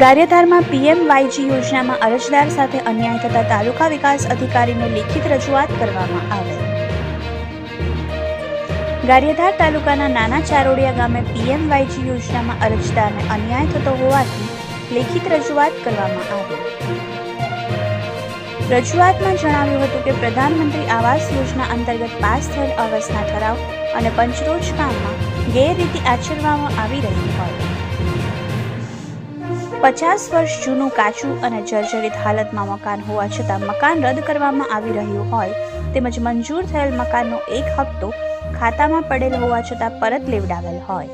ગારિયાધારમાં PM YG યોજનામાં અરજદાર સાથે અન્યાય થતા તાલુકા વિકાસ અધિકારીને લેખિત રજૂઆત કરવામાં આવે. ગારિયાધાર તાલુકાના નાના ચારોડિયા ગામે પીએમ વાયજી યોજનામાં અરજદારને અન્યાય થતો હોવાથી લેખિત રજૂઆત કરવામાં આવી. રજૂઆતમાં જણાવ્યું હતું કે પ્રધાનમંત્રી આવાસ યોજના અંતર્ગત પાસ થયેલ અવસ્થા ઠરાવ અને પંચરોજ કામમાં ગેરરીતિ આચરવામાં આવી રહી હોય. પચાસ વર્ષ જૂનું કાચું અને જર્જરિત હાલતમાં મકાન હોવા છતાં મકાન રદ કરવામાં આવી રહ્યું હોય તેમજ મંજૂર થયેલ મકાનનો એક હપ્તો ખાતામાં પડેલ હોવા છતાં પરત લેવડાવેલ હોય.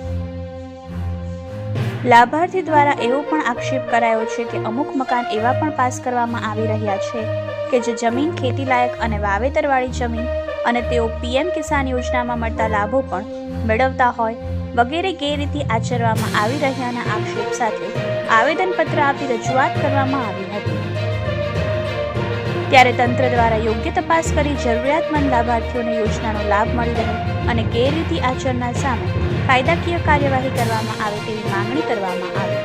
લાભાર્થી દ્વારા એવો પણ આક્ષેપ કરાયો છે કે અમુક મકાન એવા પણ પાસ કરવામાં આવી રહ્યા છે કે જે જમીન ખેતીલાયક અને વાવેતરવાળી જમીન અને તેઓ પીએમ કિસાન યોજનામાં મળતા લાભો પણ મેળવતા હોય વગેરે ગેરરીતિ આચરવામાં આવી રહ્યાના આક્ષેપ સાથે આવેદનપત્ર આપી રજૂઆત કરવામાં આવી હતી. ત્યારે તંત્ર દ્વારા યોગ્ય તપાસ કરી જરૂરિયાતમંદ લાભાર્થીઓને યોજનાનો લાભ મળી રહે અને ગેરરીતિ આચરનાર સામે કાયદાકીય કાર્યવાહી કરવામાં આવે તેવી માંગણી કરવામાં આવી.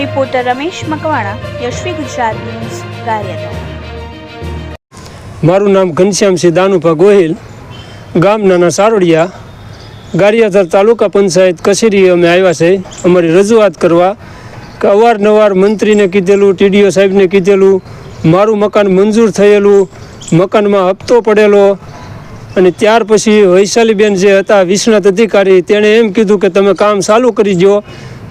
રિપોર્ટર રમેશ મકવાણા, યશવી ગુજરાત ન્યૂઝ ગારિયાધાર મારું નામ ઘનશ્યામસિંહ દાનુભા ગોહિલ. ગામ નાના સારોડિયા ગારિયાધાર તાલુકા પંચાયત કચેરીએ અમે આવ્યા છે. અમારી રજૂઆત કરવા કે અવારનવાર મંત્રીને કીધેલું, ટીડીઓ સાહેબને કીધેલું, મારું મકાન મંજૂર થયેલું, મકાનમાં હપ્તો પડેલો અને ત્યાર પછી વૈશાલીબેન જે હતા, વિશ્વનાથ અધિકારી, તેણે એમ કીધું કે તમે કામ ચાલુ કરી દો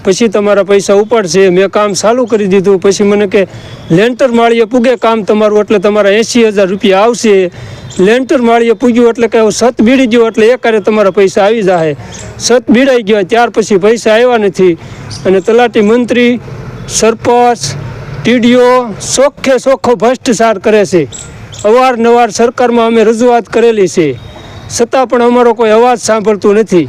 પછી તમારા પૈસા ઉપાડશે મેં કામ ચાલુ કરી દીધું. પછી મને કે, લેન્ટર માળીએ પૂગે કામ તમારું એટલે તમારા એંસી હજાર રૂપિયા આવશે. લેન્ટર માળીએ પૂગ્યું એટલે કે સત બીડી ગયો એટલે એકારે તમારા પૈસા આવી જાય સત બીડાઈ ગયો, ત્યાર પછી પૈસા આવ્યા નથી. અને તલાટી મંત્રી, સરપંચ, ટીડીઓ ચોખ્ખે ચોખ્ખો ભ્રષ્ટાચાર કરે છે. અવારનવાર સરકારમાં અમે રજૂઆત કરેલી છે. છતાં પણ અમારો કોઈ અવાજ સાંભળતું નથી.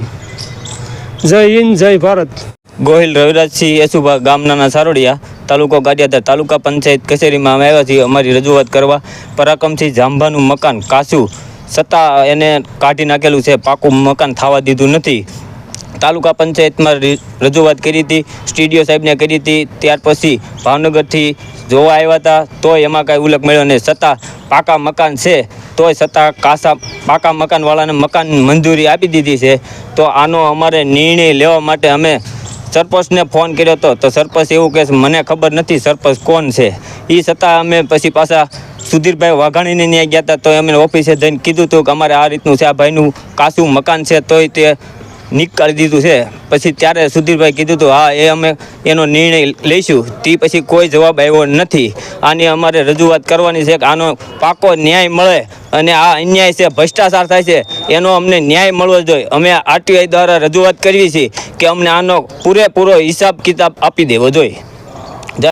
જય હિન્દ, જય ભારત. ગોહિલ રવિરાજસિંહ યશુભા ગામના સારોડિયા, તાલુકો ગાડિયાદર તાલુકા પંચાયત કચેરીમાં આવ્યા છીએ અમારી રજૂઆત કરવા. પરાક્રમસિંહ જાંભાનું મકાન કાચું, સત્તા એને કાઢી નાખેલું છે, પાકું મકાન થવા દીધું નથી. તાલુકા પંચાયતમાં રજૂઆત કરી હતી સ્ટીડીઓ સાહેબને કરી હતી, ત્યાર પછી ભાવનગરથી જોવા આવ્યા હતા, તોય એમાં કાંઈ ઉલ્લેખ મળ્યો નહીં. છતાં પાકા મકાન છે, તોય છતાં કાસા, પાકા મકાનવાળાને મકાન મંજૂરી આપી દીધી છે. તો આનો અમારે નિર્ણય લેવા માટે અમે સરપંચને ફોન કર્યો હતો તો સરપંચ એવું કહે મને ખબર નથી સરપંચ કોણ છે. એ છતાં અમે પછી પાછા સુધીરભાઈ વાઘાણીને ત્યાં ગયા હતા, તો એમને ઓફિસે જઈને કીધું હતું કે અમારે આ રીતનું છે, આ ભાઈનું કાચું મકાન છે, તોય તે નીકાળી દીધું છે. પછી ત્યારે સુધીરભાઈ કીધું હતું, હા, એ અમે એનો નિર્ણય લઈશું. તે પછી કોઈ જવાબ આવ્યો નથી. આની અમારે રજૂઆત કરવાની છે કે આનો પાકો ન્યાય મળે અને આ અન્યાય છે, ભ્રષ્ટાચાર થાય છે, એનો અમને ન્યાય મળવો જોઈએ. અમે આરટીઆઈ દ્વારા રજૂઆત કરવી છે કે અમને આનો પૂરેપૂરો હિસાબ કિતાબ આપી દેવો જોઈએ.